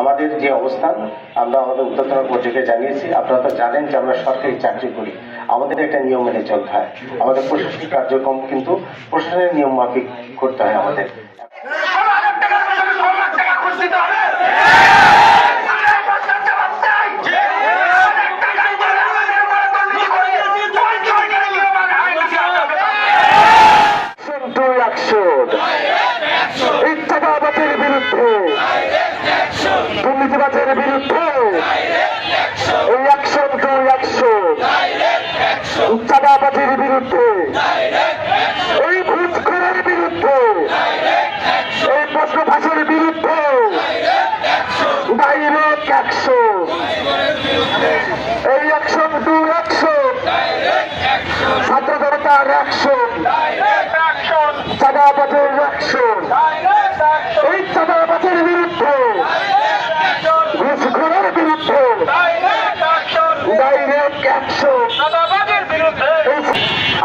আমাদের যে অবস্থান, আমরা আমাদের উত্তরতর পর্যায়ে জানিয়েছি। আপনারা তো জানেন যে আমরা সরকারি চাকরি করি। আমাদের একটা নিয়ম মেনে চলতে হয়। আমাদের প্রশাসনিক কার্যক্রম কিন্তু প্রশাসনের নিয়ম মাফিক করতে হয় আমাদের টু অ্যাকশন ইচ্ছাবাদের বিরুদ্ধে দুর্নীতিবাজের বিরুদ্ধে এই অ্যাকশন টু অ্যাকশন ইচ্ছাবাদের বিরুদ্ধে এই ভূতখোরের বিরুদ্ধে এই প্রশ্ন ফাঁসের বিরুদ্ধে ডাইরেক্ট অ্যাকশন এই অ্যাকশন টু অ্যাকশন ছাত্র জনতার অ্যাকশন চাঁদাবাজের অ্যাকশন এই চাঁদাবাজের বিরুদ্ধে! ঘুষখোরের বিরুদ্ধে! ডাইরেক্ট অ্যাকশন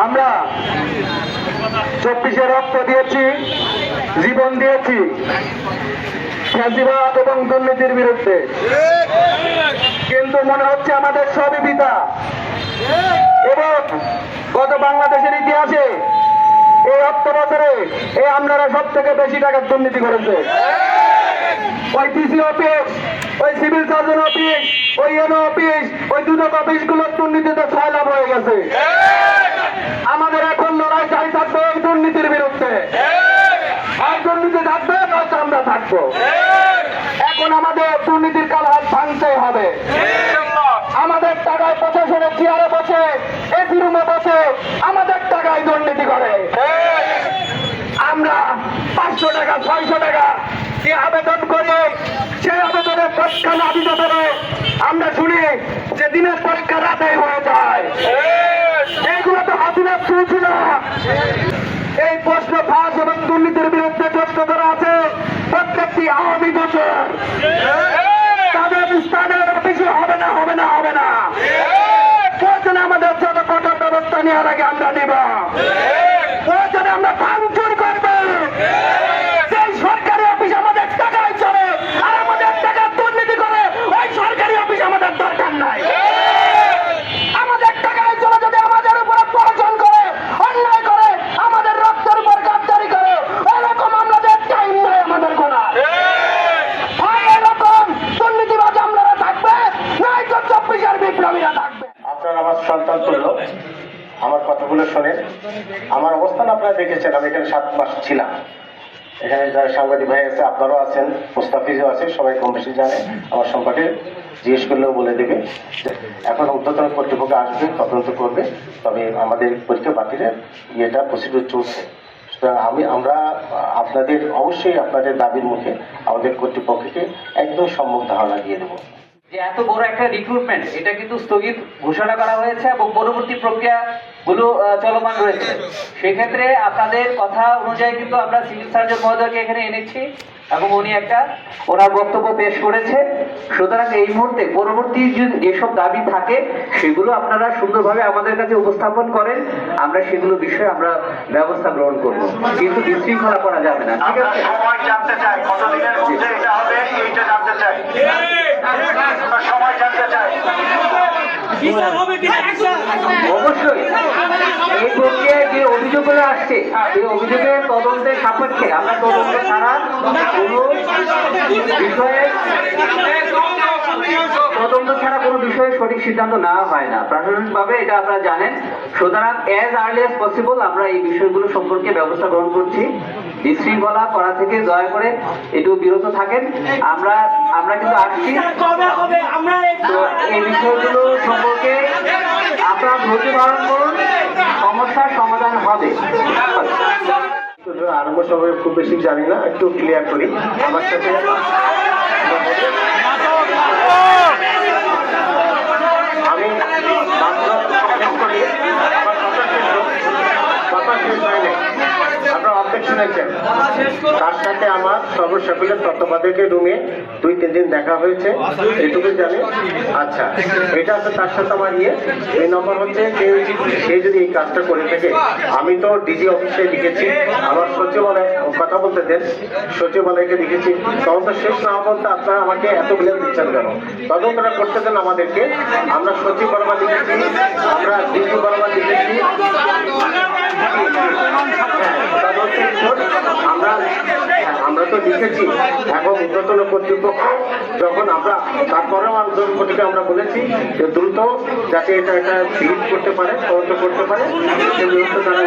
আমরা চব্বিশে রক্ত দিয়েছি জীবন দিয়েছি ফ্যাসিবাদ এবং দুর্নীতির বিরুদ্ধে। কিন্তু মনে হচ্ছে আমাদের সবই পিতা এবং গত বাংলাদেশের ইতিহাসে এই অর্থ বছরে এই আপনারা সব থেকে বেশি টাকার দুর্নীতি করেছে। ওই ডিসি অফিস, ওই সিভিল সার্জন অফিস, ওই এনও অফিস, ওই দুদক অফিসগুলোর দুর্নীতিতে ছয় লাভ হয়ে গেছে। আমাদের এখন লড়াই চাই থাকবে এই দুর্নীতির বিরুদ্ধে। আর দুর্নীতি থাকবে আমরা থাকব। এখন আমাদের দুর্নীতির কাল হাত ভাঙতে হবে আমাদের টাকায় প্রশাসনের চেয়ারে বসে এসি রুমে বসে আমাদের টাকায় দুর্নীতি করে। আমরা পাঁচশো টাকা, ছয়শো টাকা আবেদন করে, সেই আবেদনের পরীক্ষা না দিতে পারে আমরা শুনি যে দিনের পরীক্ষা রাতে হয়ে যায়। এইগুলো তো হাসিনা চলছিল এই প্রশ্ন ফাঁস এবং দুর্নীতির বিরুদ্ধে প্রশ্ন করা আছে প্রত্যেকটি আওয়ামী বছর তাদের স্থানের অফিসে হবে না হবে না হবে না প্রয়োজনে আমাদের যত কঠোর ব্যবস্থা নেওয়ার আগে আমরা নেব প্রয়োজনে আমরা ভাঙচুর করব সেই সরকারি অফিস আমাদের টাকায় চলে আর আমাদের টাকা দুর্নীতি করে ওই সরকারি অফিস আমাদের দরকার নাই আমাদের টাকায় চলে যদি আমাদের উপর প্রয়োজন করে অন্যায় করে আমাদের রক্তের উপর গাদ্দারি করে এরকম আমাদের টাইম নাই আমাদের গোনা হয় এরকম দুর্নীতিবাজ আমলারা থাকবে নয়তো চব্বিশের বিপ্লবীরা থাকবে আপনার আমার সন্তান তুল্য আমার কথাগুলো শোনেন, আমার অবস্থান আপনারা দেখেছেন, আমি এখানে সাত মাস ছিলাম। এখানে যারা সাংবাদিক ভাই আছে, আপনারাও আছেন, মুস্তাফিজও আছে, সবাই কম বেশি জানে, আমার সম্পর্কে জিজ্ঞেস করলেও বলে দেবে। এখন উদ্যোতন কর্তৃপক্ষ আসবে, তদন্ত করবে, তবে আমাদের পরীক্ষা বাতিলের ইয়েটা প্রসিডিউর চলছে। সুতরাং আমি, আমরা, আপনাদের, অবশ্যই আপনাদের দাবির মুখে আমাদের কর্তৃপক্ষকে একদম সম্মুখ ধারণা দিয়ে দেবো। যে এত বড় একটা রিক্রুটমেন্ট এটা কিন্তু স্থগিত ঘোষণা করা হয়েছে এবং পরবর্তী প্রক্রিয়া গুলো চলমান রয়েছে। সেক্ষেত্রে আপনাদের কথা অনুযায়ী কিন্তু আমরা সিভিল সার্জন মহোদয়কে এখানে এনেছি এবং উনি একটা ওনার বক্তব্য পেশ করেছে। সুতরাং এই মুহূর্তে পরবর্তী যে- যেসব দাবি থাকে সেগুলো আপনারা সুন্দরভাবে আমাদের কাছে উপস্থাপন করেন। আমরা সেগুলো বিষয়ে আমরা ব্যবস্থা গ্রহণ করব। কিন্তু বিশৃঙ্খলা করা যাবে না। ঠিক আছে? সময় জানতে চাই। কতদিনের মধ্যে এটা হবে এইটা জানতে চাই। সময় জানতে চাই। অবশ্যই। এই প্রক্রিয়ায় যে অভিযোগগুলো আসছে এই অভিযোগের তদন্তের সাপেক্ষে আমরা তদন্তে ছাড়া কোনো বিষয়ে তদন্ত ছাড়া কোনো বিষয়ে সঠিক সিদ্ধান্ত নেওয়া হয় না। প্রাথমিকভাবে এটা আপনারা জানেন। সুতরাং অ্যাজ আর্লি অ্যাজ পসিবল আমরা এই বিষয়গুলো সম্পর্কে ব্যবস্থা গ্রহণ করছি। বিশৃঙ্খলা করা থেকে দয়া করে একটু বিরত থাকেন। আমরা আমরা কিন্তু আসছি। তো এই বিষয়গুলো সম্পর্কে আপনারা ধৈর্য ধারণ করুন। সমস্যার সমাধান হবে। আরম্ভ সময় খুব বেশি জানি না, একটু ক্লিয়ার করি। আমার সাথে আমি মাত্র প্রকাশ করি আমার কথা শেষ হোক। কথা শেষ হয়নি আপনার অবজেকশন আছেন তার সাথে আমার সর্বসকলের তত্ত্বাবধায়কের রুমে দুই, তিন দিন দেখা হয়েছে। এটুকু জানি। আচ্ছা এটা হচ্ছে তার সাথে আমার ইয়ে। দুই নম্বর হচ্ছে যে সে যদি এই কাজটা করে থাকে, আমি তো ডিজি অফিসে লিখেছি। আমার সচিবালয়, কথা বলতে দেন, সচিবালয়কে লিখেছি। তদন্ত শেষ না পর্যন্ত আপনারা আমাকে এত বিলেন দিচ্ছেন কেন? তদন্তটা করতে দেন আমাদেরকে। আমরা সচিব বর্মা লিখেছি। আমরা ডিজি বর্মা লিখেছি। আমরা আমরা তো লিখেছি এখন উদ্যতন কর্তৃপক্ষ। যখন আমরা তারপরেও আন্দোলন করতে আমরা বলেছি যে দ্রুত যাতে এটা এটা বিহিত করতে পারে, তদন্ত করতে পারে, সে চেষ্টা করা